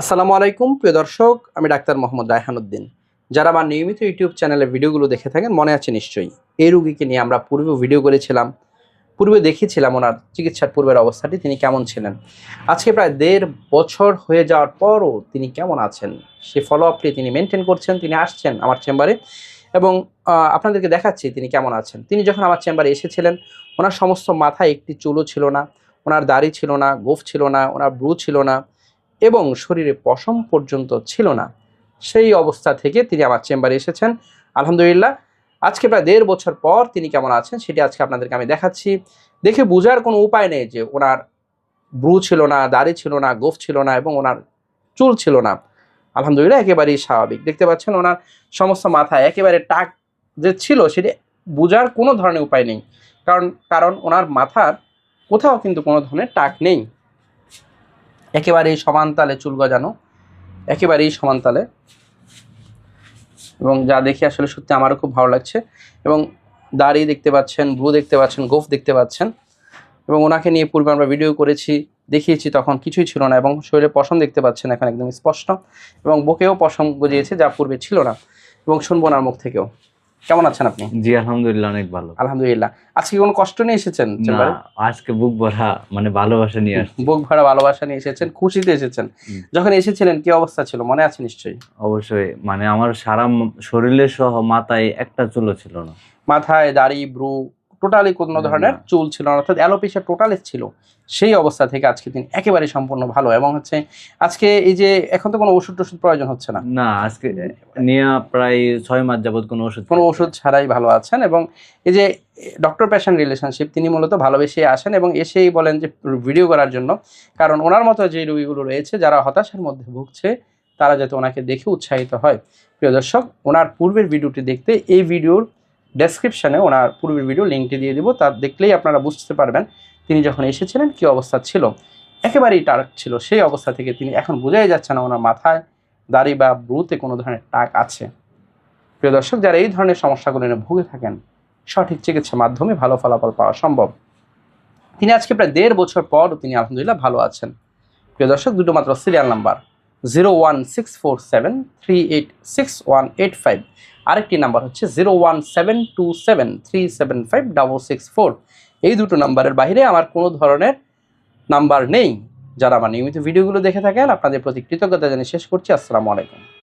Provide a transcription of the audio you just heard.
আসসালামু আলাইকুম, প্রিয় দর্শক, আমি ডাক্তার মোহাম্মদ রায়হানুদ্দিন। যারা আমার নিয়মিত ইউটিউব চ্যানেলে ভিডিওগুলো দেখে থাকেন, মনে আছে নিশ্চয়ই, এই রুগীকে নিয়ে আমরা পূর্বে ভিডিও করেছিলাম, পূর্বে দেখিয়েছিলাম ওনার চিকিৎসার পূর্বের অবস্থাটি, তিনি কেমন ছিলেন। আজকে প্রায় দেড় বছর হয়ে যাওয়ার পরও তিনি কেমন আছেন, সে ফলো আপটি তিনি মেনটেন করছেন, তিনি আসছেন আমার চেম্বারে এবং আপনাদেরকে দেখাচ্ছি তিনি কেমন আছেন। তিনি যখন আমার চেম্বারে এসেছিলেন, ওনার সমস্ত মাথায় একটি চুলও ছিল না, ওনার দাড়ি ছিল না, গোফ ছিল না, ওনার ব্রু ছিল না এবং শরীরে পশম পর্যন্ত ছিল না। সেই অবস্থা থেকে তিনি আমার চেম্বারে এসেছেন। আলহামদুলিল্লাহ, আজকে প্রায় দেড় বছর পর তিনি কেমন আছেন সেটি আজকে আপনাদেরকে আমি দেখাচ্ছি। দেখে বোঝার কোনো উপায় নেই যে ওনার ব্রু ছিল না, দাড়ি ছিল না, গোফ ছিল না এবং ওনার চুল ছিল না। আলহামদুলিল্লাহ, একেবারেই স্বাভাবিক। দেখতে পাচ্ছেন ওনার সমস্ত মাথায় একেবারে টাক যে ছিল সেটি বোঝার কোনো ধরনের উপায় নেই। কারণ কারণ ওনার মাথার কোথাও কিন্তু কোনো ধরনের টাক নেই। একেবারেই সমান তালে চুল গজানো, একেবারেই সমান তালে। এবং যা দেখে আসলে সত্যি আমারও খুব ভালো লাগছে। এবং দাড়ি দেখতে পাচ্ছেন, ভ্রু দেখতে পাচ্ছেন, গোফ দেখতে পাচ্ছেন। এবং ওনাকে নিয়ে পূর্বে আমরা ভিডিও করেছি, দেখিয়েছি, তখন কিছুই ছিল না এবং শরীরে পশম দেখতে পাচ্ছেন এখন একদম স্পষ্ট। এবং বুকেও পশম গজিয়েছে যা পূর্বে ছিল না। এবং শুনব ওনার মুখ থেকেও। কেমন আছেন আপনি? জি আলহামদুলিল্লাহ অনেক ভালো। আলহামদুলিল্লাহ। আজকে কোনো কষ্ট নিয়ে এসেছেন চেম্বারে? আজকে বুক ভরা মানে ভালোবাসা নিয়ে আসছি। বুক ভরা ভালোবাসা নিয়ে এসেছেন খুশিতে এসেছেন। যখন এসেছিলেন কি অবস্থা ছিল? মনে আছে নিশ্চয়ই? অবশ্যই মানে আমার সারা শরীরে সহ মাথায় একটা চুলও ছিল না। মাথায় দাড়ি ব্রু টোটালি কোনো ধরনের চুল ছিল না অর্থাৎ অ্যালোপেশিয়া টোটালি ছিল। সেই অবস্থা থেকে আজকে তিনি একেবারে সম্পূর্ণ ভালো এবং হচ্ছে আজকে এই যে এখন তো কোনো ওষুধ টষুধ প্রয়োজন হচ্ছে না। না আজকে নিয়ে প্রায় ছয় মাস যাবত কোনো ওষুধ কোনো ওষুধ ছাড়াই ভালো আছেন এবং এই যে ডক্টর পেশেন্ট রিলেশনশিপ তিনি মূলত ভালোবেসে আসেন এবং এসেই বলেন যে ভিডিও করার জন্য কারণ ওনার মতো যে রোগীগুলো রয়েছে যারা হতাশার মধ্যে ভুগছে তারা যাতে ওনাকে দেখে উৎসাহিত হয়। প্রিয় দর্শক ওনার পূর্বের ভিডিওটি দেখতে এই ভিডিওর ডেসক্রিপশনে ওনার পূর্বের ভিডিও লিঙ্কটি দিয়ে দিব, তা দেখলেই আপনারা বুঝতে পারবেন তিনি যখন এসেছিলেন কী অবস্থা ছিল। একেবারেই টার্ক ছিল, সেই অবস্থা থেকে তিনি এখন বোঝাই যাচ্ছে না ওনার মাথায় দাড়ি বা ব্রুতে কোনো ধরনের টাক আছে। প্রিয় দর্শক, যারা এই ধরনের সমস্যাগুলো নিয়ে ভুগে থাকেন, সঠিক চিকিৎসার মাধ্যমে ভালো ফলাফল পাওয়া সম্ভব। তিনি আজকে প্রায় দেড় বছর পর তিনি আলহামদুলিল্লাহ ভালো আছেন। প্রিয় দর্শক, দুটো মাত্র serial number zero one six four seven three eight six one eight five আরেকটি নাম্বার হচ্ছে zero one seven two seven three seven five double six four. এই দুটো নাম্বারের বাইরে আমার কোনো ধরনের নাম্বার নেই। যারা আমার নিয়মিত ভিডিওগুলো দেখে থাকেন, আপনাদের প্রতি কৃতজ্ঞতা জানিয়ে শেষ করছি। আসসালামু আলাইকুম।